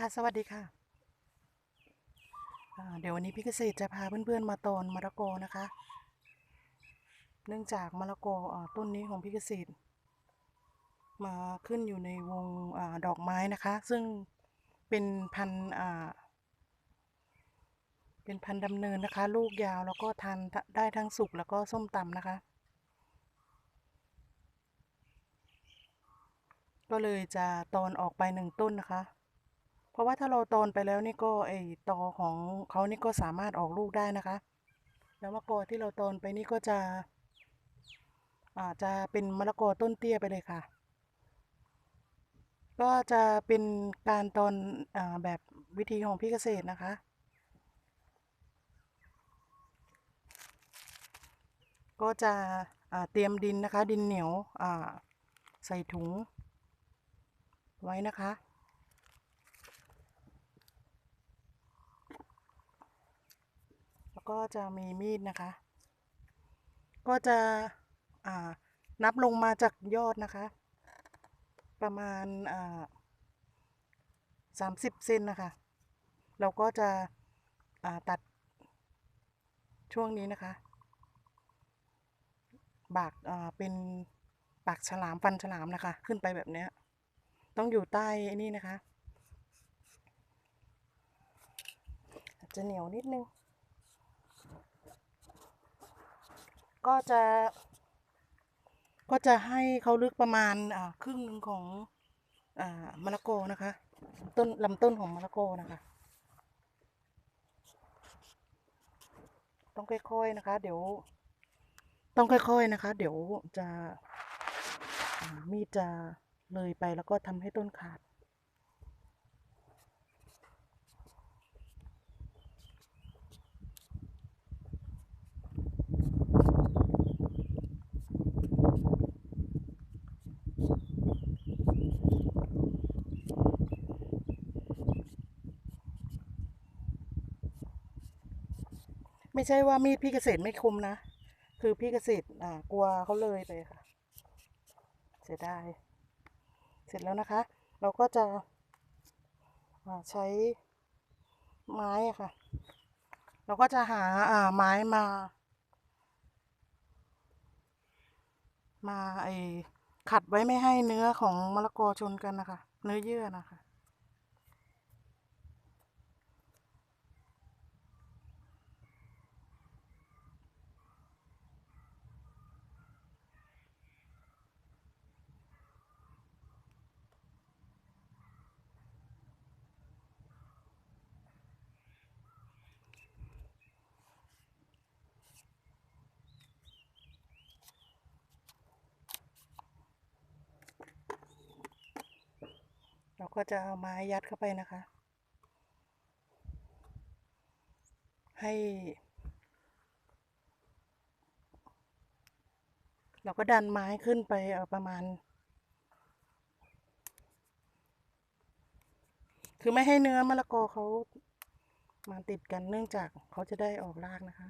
ค่ะ สวัสดีค่ะ เดี๋ยววันนี้พี่เกษตรจะพาเพื่อนๆมาตอนมะละกอนะคะ เนื่องจากมะละกออต้นนี้ของพี่เกษตร มาขึ้นอยู่ในวงอดอกไม้นะคะ ซึ่งเป็นพันเป็นพันดำเนินนะคะ ลูกยาวแล้วก็ทานได้ทั้งสุกแล้วก็ส้มตำนะคะ ก็เลยจะตอนออกไปหนึ่งต้นนะคะ ราะว่าถ้าเราตอนไปแล้วนี่ก็ไอตอของเขานี่ก็สามารถออกลูกได้นะคะ แล้วมะกอที่เราตอนไปนี่ก็จะอาจจะเป็นมะละกอต้นเตี้ยไปเลยค่ะ ก็จะเป็นการตอนอแบบวิธีของพี่เกษตรนะคะ ก็จะเตรียมดินนะคะ ดินเหนียวใส่ถุงไว้นะคะ แล้ว ก็จะมีมีดนะคะ ก็จะนับลงมาจากยอดนะคะ ประมาณสามสิบเซนนะคะ เราก็จะตัดช่วงนี้นะคะ บากเป็นปากฉลามฟันฉลามนะคะ ขึ้นไปแบบนี้ต้องอยู่ใต้นี่นะคะ จะเหนียวนิดนึง ก็จะก็จะให้เขาลึกประมาณครึ่งหนึ่งของอมะละกอนะคะ ต้นลำต้นของมะละกอนะคะ ต้องค่อยๆนะคะ เดี๋ยว ต้องค่อยๆนะคะ เดี๋ยวจะมีดจะเลยไปแล้วก็ทำให้ต้นขาด ไม่ใช่ว่ามีดพี่เกษตรไม่คมนะ คือพี่เกษตรอ่ากลัวเขาเลยไปค่ะ เสียดาย เสร็จแล้วนะคะ เราก็จะใช้ไม้ค่ะ เราก็จะหาอ่าไม้มา มาไอขัดไว้ไม่ให้เนื้อของมะละกอชนกันนะคะ เนื้อเยื่อนะคะ ก็จะเอาไม้ยัดเข้าไปนะคะ ให้ เราก็ดันไม้ขึ้นไปประมาณ คือไม่ให้เนื้อมะละกอเขามาติดกันเนื่องจากเขาจะได้ออกรากนะคะ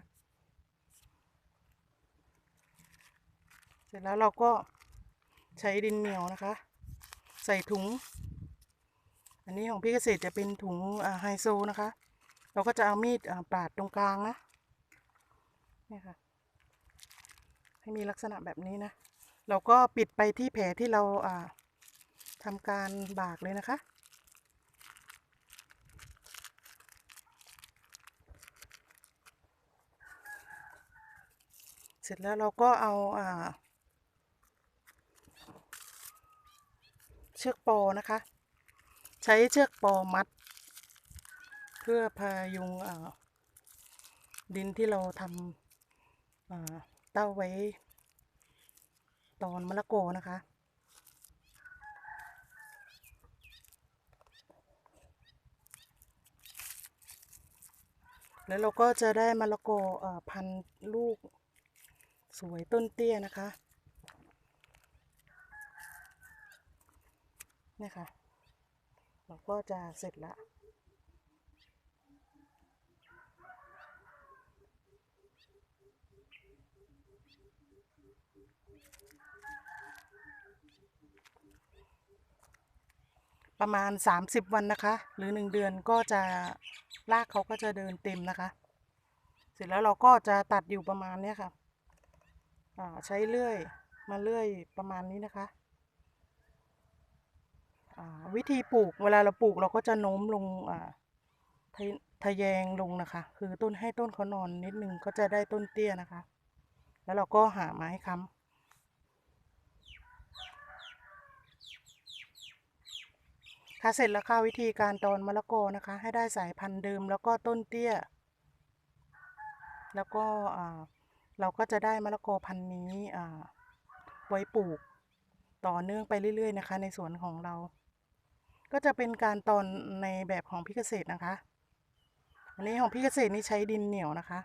เสร็จแล้วเราก็ใช้ดินเหนียวนะคะ ใส่ถุง อันนี้ของพี่เกษตรจะเป็นถุงไฮโซนะคะ เราก็จะเอามีดปาดตรงกลางนะนี่ค่ะ ให้มีลักษณะแบบนี้นะ เราก็ปิดไปที่แผลที่เราทำการบากเลยนะคะเสร็จแล้วเราก็เอาอาเชือกปอนะคะ ใช้เชือกปอมัด เพื่อพายุงดินที่เราทำเต้าไว้ ตอนมะละกอนะคะแล้วเราก็จะได้มะละกอพันลูกสวยต้นเตี้ยนะคะเนี่ยค่ะ เราก็จะเสร็จละประมาณ 30 วันนะคะ หรือ 1 เดือนก็จะรากเขาก็จะเดินเต็มนะคะ เสร็จแล้วเราก็จะตัดอยู่ประมาณเนี้ยค่ะใช้เลื่อยมาเลื่อยประมาณนี้นะคะ วิธีปลูกเวลาเราปลูกเราก็จะโน้มลงอ่าทะทะแยงลงนะคะ คือต้นให้ต้นเขานอนนิดนึงก็จะได้ต้นเตี้ยนะคะ แล้วเราก็หาไม้ค้ำค่ะเสร็จแล้วค่ะวิธีการตอนมะละกอนะคะ ให้ได้สายพันธุ์เดิมแล้วก็ต้นเตี้ย แล้วก็เราก็จะได้มะละกอพันธุ์นี้ไว้ปลูกต่อเนื่องไปเรื่อยๆนะคะ ในสวนของเรา ก็จะเป็นการตอนในแบบของพี่เกษตรนะคะ อันนี้ของพี่เกษตรนี่ใช้ดินเหนียวนะคะ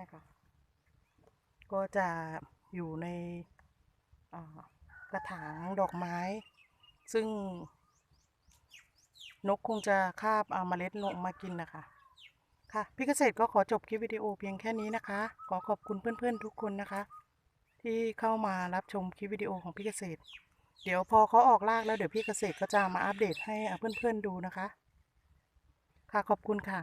นะคะก็จะอยู่ในกระถางดอกไม้ ซึ่งนกคงจะคาบเอาเมล็ดลงมากินนะคะ ค่ะพี่เกษตรก็ขอจบคลิปวิดีโอเพียงแค่นี้นะคะ ขอขอบคุณเพื่อนๆทุกคนนะคะ ที่เข้ามารับชมคลิปวิดีโอของพี่เกษตร เดี๋ยวพอเขาออกลากแล้วเดี๋ยวพี่เกษตรก็จะมาอัปเดตให้เพื่อนๆดูนะคะ ค่ะขอบคุณค่ะ